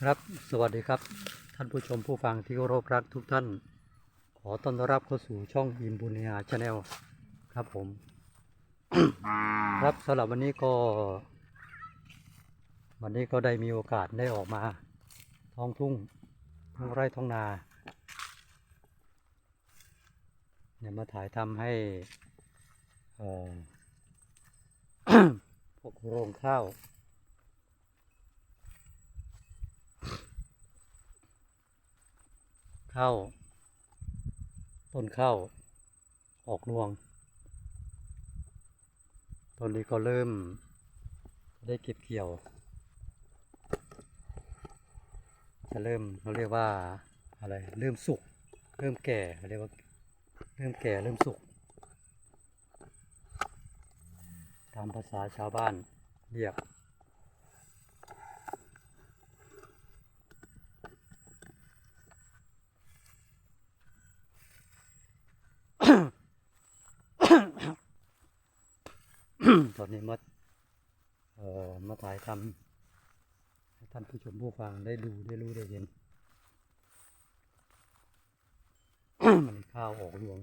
ครับสวัสดีครับ ท่านผู้ชมผู้ฟังที่เคารพรักทุกท่าน ขอต้อนรับเข้าสู่ช่องอิมบุญญาชาแนลครับผม ครับสำหรับวันนี้ก็ วันนี้ก็ได้มีโอกาสได้ออกมา ท้องทุ่งท้องไร่ท้องนาเนี่ยมาถ่ายทำให้อ่อ พวกโรงข้าวข้าวต้นข้าวออกรวงต้นนี้ก็เริ่มได้เก็บเกี่ยว จะเริ่มเราเรียกว่าอะไร เริ่มสุก เริ่มแก่เรียกว่า เริ่มแก่ เริ่มสุก ตามภาษาชาวบ้านเรียกตอนนี้มาเอ่อมาถ่ายทำให้ท่านผู้ชมผู้ฟังได้ดูได้รู้ได้เห็น มันข้าวออกรวง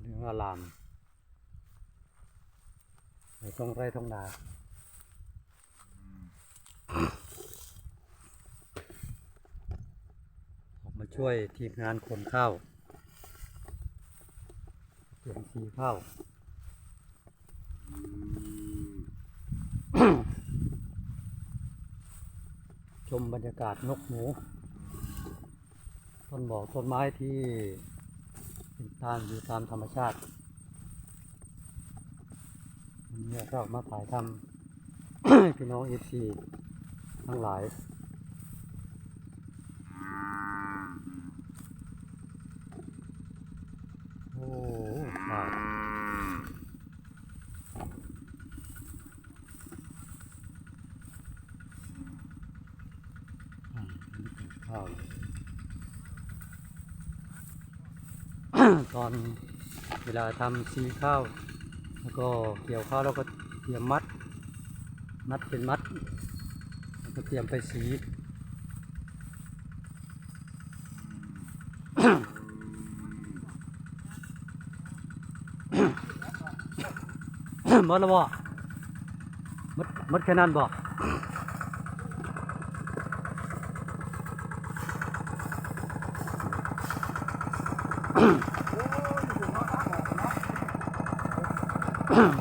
เรื่อ งอารามในท้องไร่ท้องนาออกมาช่วยทีมงานขนข้าวเตรียมสีข้าวชมบรรยากาศนกหนู ต้นบอกต้นไม้ที่ ตามอยู่ตามธรรมชาติวันนี้เรามาถ่ายทำพี่น้องเอฟซีทั้งหลายโอ้ข้าวอืมนี่เป็นข้าว ตอนเวลาทำซีข้าว แล้วก็เกี่ยวข้าวแล้วก็เตรียมมัด มัดเป็นมัดแล้วก็เตรียมไปสีมดแล้วบ่หมดมดแค่นั้นบ่ห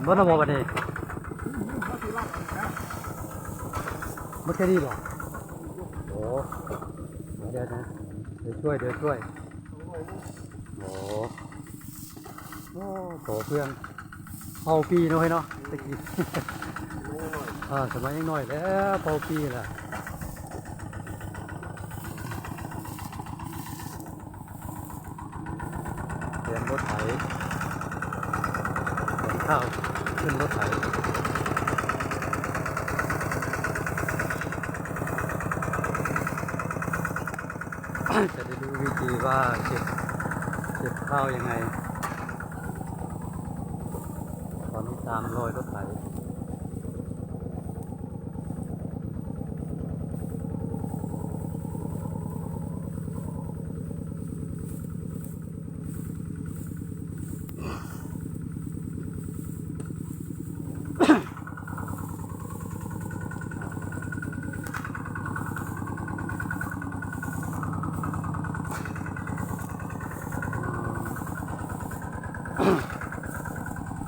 มดแล้วบ่บันี้หมดแค่นี้บ่โอ้เดี๋ยวนะเดี๋ยวช่วยเดี๋ยวช่วยโอ้โอ้โตเพื่อนเป่าปีน้อยเนาะตะกี้อ่าสมัยยังน้อยแล้วเป่าปีล่ะเตรียมรถไถ ข้าวขึ้นรถไถจะได้รู้วิธีว่าเก็บเก็บข้าวยังไง ตอนนี้ตามรอยรถไถ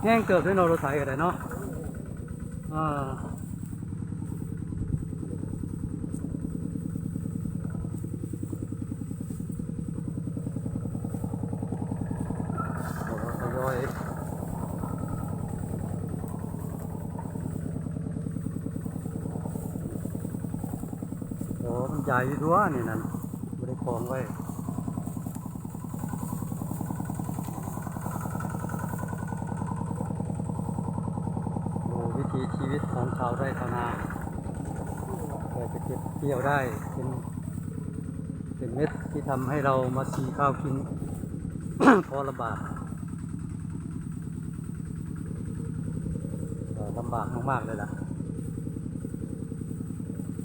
แห้งเกิดด้วยนอรถไถกันเลยเนาะอ่าโอ้ทยอยโอ้มันใหญ่ด้วยนี่นั่นไม่ได้คลองไว้ ดู วิถีชีวิตของชาวไร่ชาวนาเพื่จะเก็บเกี่ยวได้เป็นเป็นเม็ดที่ทำให้เรามาสีข้าวกิน พอลำบากลำบากมากๆเลยล่ะ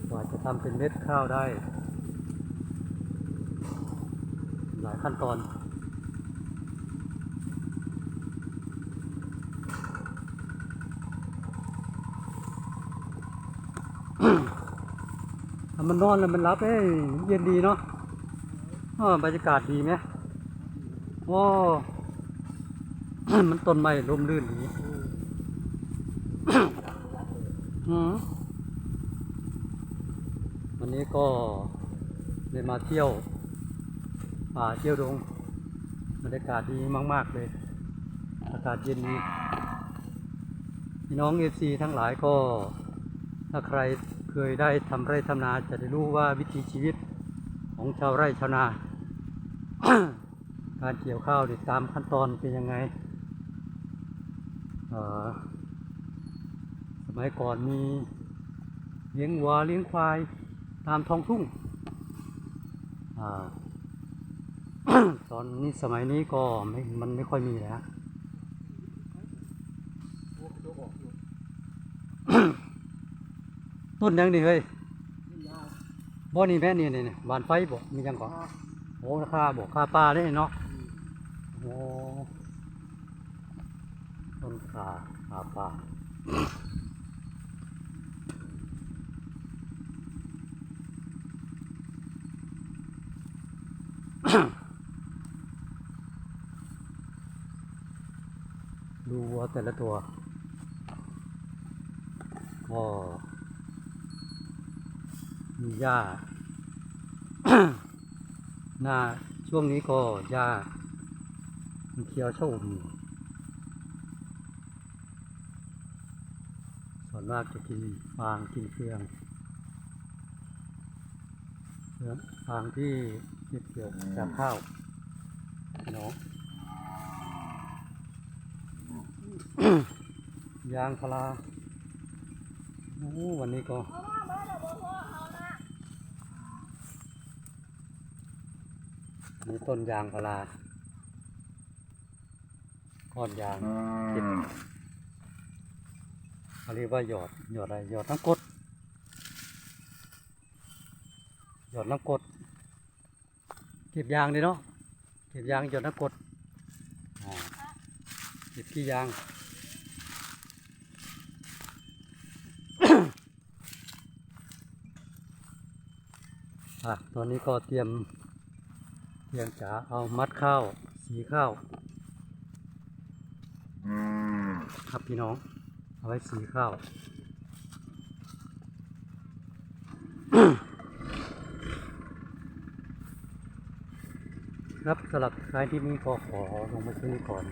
กว่าจะทำเป็นเม็ดข้าวได้ หลายขั้นตอน มันนอนแล้วมันรับเอ้ยเย็นดีเนาะอ้อบรรยากาศดีไหมโอ้มันต้นไม้ร่มรื่นนี้วันนี้ก็ได้มาเที่ยวป่าเที่ยวดงบรรยากาศดีมาก ๆ เลย อากาศเย็นดีพี่น้องเอฟซีทั้งหลายก็ถ้าใคร เคยได้ทำไร่ทำนาจะได้รู้ว่าวิถีชีวิตของชาวไร่ชาวนา การเกี่ยวข้าวตามขั้นตอนเป็นยังไงสมัยก่อนมีเลี้ยงวัวเลี้ยงควายตามท้องทุ่งอตอนนี้สมัยนี้ก็มันไม่ค่อยมีแล้ว ต้นยังนี่เฮ้ยบ่นี่แม่นี่นี่นี่บานไฟบ่มียังก่อนโอ้ราคาบ่ค่าปลาได้เนาะโอ้ต้นขาขาปลาดูวัวแต่ละตัวก็ มีหญ้าหน้าช่วงนี้ก็หญ้ามันเขียวชอุ่มส่วนมากจะกินฟางกินเฟืองเฟืองฟางที่เก็บเกี่ยวจากข้าวพี่น้องยางพาราโอ้วันนี้ก็ มีต้นยางพาราก้อนยางเก็บเขาเรียกว่าหยอดหยอดอะไรหยอดน้ำกรดหยอดน้ำกรดเก็บยางดีเนาะเก็บยางหยอดน้ำกรดอ่าเก็บขี้ยางอะตอนนี้ก็เตรียม เตรียมจะเอามัดข้าว สีข้าวครับพี่น้อง เอาไว้สีข้าวครับสำหรับท้ายที่นี้ก็ขอลงมาที่นี่ก่อน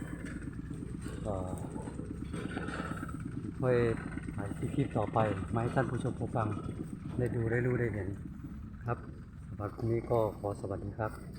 ก็ค่อยถ่ายคลิปต่อไปมาให้ท่านผู้ชมผู้ฟัง ได้ดูได้รู้ได้เห็นครับสำหรับคลิปนี้ก็ขอสวัสดีครับ